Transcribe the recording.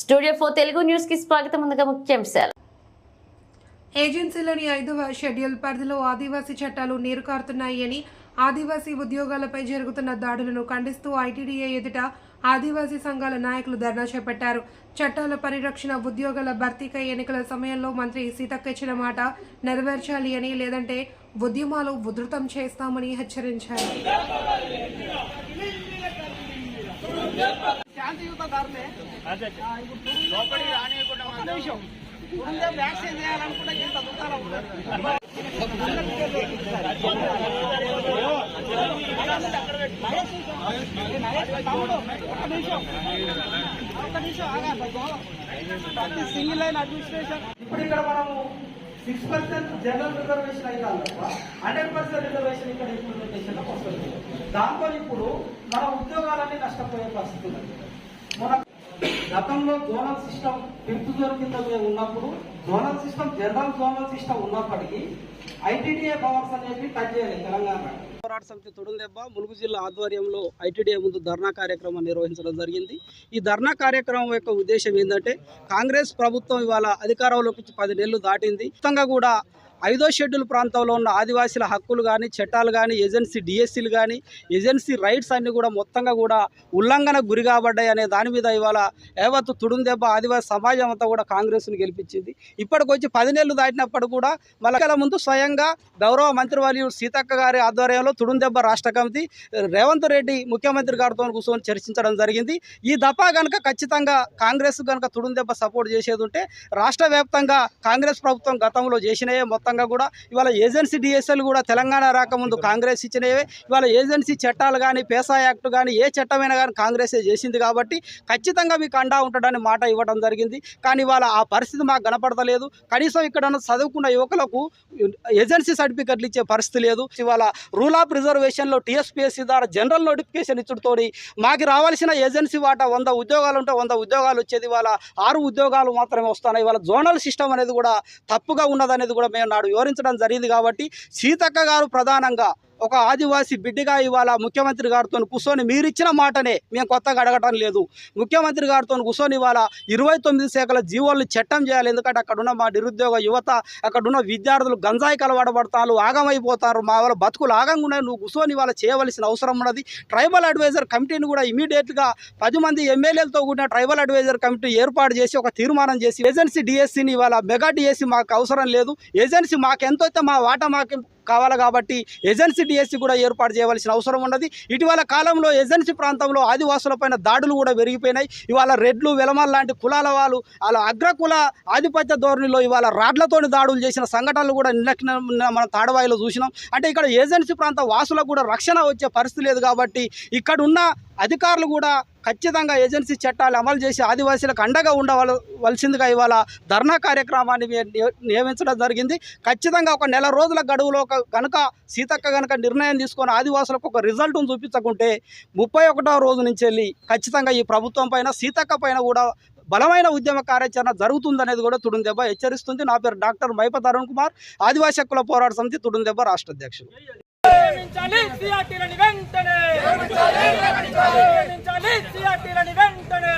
Studio four Telugu న్యూస్కి స్వాగతం ముందుగా ముఖ్యాంశాలు ఏజెన్సీలోని ఐదవ షెడ్యూల్ పరిధిలో ఆదివాసీ చట్టాలు నీరు కారుతున్నాయని ఆదివాసీ ఉద్యోగాలపై జరుగుతున్న దాడులను ఖండిస్తూ ఐటీడీఏ ఎదుట ఆదివాసీ సంఘాల నాయకులు ధర్నా చేపట్టారు. చట్టాల పరిరక్షణ ఉద్యోగాల భర్తీకై ఎన్నికల సమయంలో మంత్రి సీతక్క ఇచ్చిన మాట నెరవేర్చాలి అని లేదంటే ఉద్యమాలు ఉధృతం చేస్తామని హెచ్చరించారు. ఆ, ఇప్పుడు వ్యాక్సిన్ చేయాలనుకుంటే ఇంత దుకాణం సింగిల్ లైన్ అడ్మినిస్ట్రేషన్ ఇప్పుడు ఇక్కడ మనము సిక్స్ పర్సెంట్ జనరల్ రిజర్వేషన్ అయితే తప్ప హండ్రెడ్ పర్సెంట్ రిజర్వేషన్ ఇక్కడ ఇంప్లిమెంటేషన్ వస్తుంది దాంతో ఇప్పుడు మన ఉద్యోగాలన్నీ నష్టపోయే పరిస్థితి ఉంది మన గతంలో జోనల్ సిస్టమ్ ఫిఫ్త్ జోన్ కింద మేము ఉన్నప్పుడు zonal system general zonal system ఉన్నప్పటికీ ఐటీడీఏ పవర్స్ అనేవి టచ్ చేయాలి తెలంగాణ. పోరాట సమితి తొడుందెబ్బ ములుగు జిల్లా ఆధ్వర్యంలో ఐటీడీఏ ముందు ధర్నా కార్యక్రమం నిర్వహించడం జరిగింది. ఈ ధర్నా కార్యక్రమం యొక్క ఉద్దేశం ఏంటంటే కాంగ్రెస్ ప్రభుత్వం ఇవాళ అధికారంలోకి పది నెలలు దాటింది. మొత్తంగా కూడా ఐదో షెడ్యూల్ ప్రాంతంలో ఉన్న ఆదివాసీల హక్కులు కానీ చట్టాలు కానీ ఏజెన్సీ డిఎస్సీలు కానీ ఏజెన్సీ రైట్స్ అన్నీ కూడా మొత్తంగా కూడా ఉల్లంఘన గురి కాబడ్డాయి అనే దాని మీద ఇవాళ యావత్తు తుడుందెబ్బ ఆదివాసీ సమాజం అంతా కూడా కాంగ్రెస్ను గెలిపించింది. ఇప్పటికొచ్చి పది నెలలు దాటినప్పుడు కూడా మళ్ళీ ముందు స్వయంగా గౌరవ మంత్రివర్యులు సీతక్క గారి ఆధ్వర్యంలో తుడుందెబ్బ రాష్ట్ర కమిటీ రేవంత్ రెడ్డి ముఖ్యమంత్రి గారితో కూర్చొని చర్చించడం జరిగింది. ఈ దఫా కనుక ఖచ్చితంగా కాంగ్రెస్ కనుక తుడుందెబ్బ సపోర్ట్ చేసేది ఉంటే రాష్ట్ర వ్యాప్తంగా కాంగ్రెస్ ప్రభుత్వం గతంలో చేసినవే మొత్తంగా కూడా ఇవాళ ఏజెన్సీ డిఎస్ఎల్ కూడా తెలంగాణ రాకముందు కాంగ్రెస్ ఇచ్చినవే. ఇవాళ ఏజెన్సీ చట్టాలు కానీ పేసా యాక్ట్ కానీ ఏ చట్టమైనా కానీ కాంగ్రెసే చేసింది కాబట్టి ఖచ్చితంగా మీకు అండా ఉంటాడని మాట ఇవ్వడం జరిగింది. కానీ ఇవాళ ఆ పరిస్థితి మాకు కనపడతలేదు. కనీసం ఇక్కడ చదువుకున్న యువకులకు ఏజెన్సీ సర్టిఫికెట్లు ఇచ్చే పరిస్థితి లేదు. ఇవాళ రూల్ ఆఫ్ రిజర్వేషన్లో టీఎస్పీఎస్సీ ద్వారా జనరల్ నోటిఫికేషన్ ఇచ్చుడుతో మాకు రావాల్సిన ఏజెన్సీ వాటా వంద ఉద్యోగాలు ఉంటే వంద ఉద్యోగాలు వచ్చేది. ఇవాళ ఆరు ఉద్యోగాలు మాత్రమే వస్తున్నాయి. ఇవాళ జోనల్ సిస్టమ్ అనేది కూడా తప్పుగా ఉన్నదనేది కూడా మేము నాడు వివరించడం జరిగింది కాబట్టి సీతక్క గారు ప్రధానంగా ఒక ఆదివాసీ బిడ్డగా ఇవాళ ముఖ్యమంత్రి గారితో కూర్చొని మీరు ఇచ్చిన మాటనే మేము కొత్తగా అడగటం లేదు. ముఖ్యమంత్రి గారితో కూర్చొని ఇవాళ ఇరవై తొమ్మిది శాఖల జీవోల్ని చట్టం చేయాలి. ఎందుకంటే అక్కడున్న మా నిరుద్యోగ యువత అక్కడున్న విద్యార్థులు గంజాయి కలవాడబడతారు ఆగమైపోతారు. మా వాళ్ళ బతుకులు ఆగంగా ఉన్నాయి. నువ్వు కూర్చొని ఇవాళ చేయవలసిన అవసరం ఉన్నది. ట్రైబల్ అడ్వైజర్ కమిటీని కూడా ఇమీడియట్గా పది మంది ఎమ్మెల్యేలతో కూడిన ట్రైబల్ అడ్వైజర్ కమిటీ ఏర్పాటు చేసి ఒక తీర్మానం చేసి ఏజెన్సీ డిఎస్సీని ఇవాళ మెగా డిఎస్సీ మాకు అవసరం లేదు. ఏజెన్సీ మాకు మా వాటా మాకు కావాలి కాబట్టి ఏజెన్సీ డిఎస్సీ కూడా ఏర్పాటు చేయవలసిన అవసరం ఉన్నది. ఇటీవల కాలంలో ఏజెన్సీ ప్రాంతంలో ఆదివాసులపైన దాడులు కూడా పెరిగిపోయినాయి. ఇవాళ రెడ్లు వెలమల్ లాంటి కులాల వాళ్ళు వాళ్ళ అగ్రకుల ఆధిపత్య ధోరణిలో ఇవాళ రాడ్లతోని దాడులు చేసిన సంఘటనలు కూడా నిన్న మనం తాడవాయిలో చూసినాం. అంటే ఇక్కడ ఏజెన్సీ ప్రాంత వాసులకు కూడా రక్షణ వచ్చే పరిస్థితి లేదు కాబట్టి ఇక్కడ ఉన్న అధికారులు కూడా ఖచ్చితంగా ఏజెన్సీ చట్టాలు అమలు చేసి ఆదివాసీలకు అండగా ఉండవలసిందిగా ఇవాళ ధర్నా కార్యక్రమాన్ని నియమించడం జరిగింది. ఖచ్చితంగా ఒక నెల రోజుల గడువులో ఒక కనుక సీతక్క కనుక నిర్ణయం తీసుకొని ఆదివాసులకు ఒక రిజల్ట్ను చూపించకుంటే ముప్పై ఒకటవ రోజు నుంచి వెళ్ళి ఖచ్చితంగా ఈ ప్రభుత్వం పైన సీతక్క పైన కూడా బలమైన ఉద్యమ కార్యాచరణ జరుగుతుందనేది కూడా తుడుందెబ్బ హెచ్చరిస్తుంది. నా పేరు డాక్టర్ మైప తరుణ్ కుమార్. ఆదివాసీ హక్కుల పోరాట సమితి తుడుందెబ్బ రాష్ట్ర అధ్యక్షుడు ప్రేమించాలి సిఆర్టీలని వెంటనే. ప్రేమించాలి సిఆర్టీలని వెంటనే.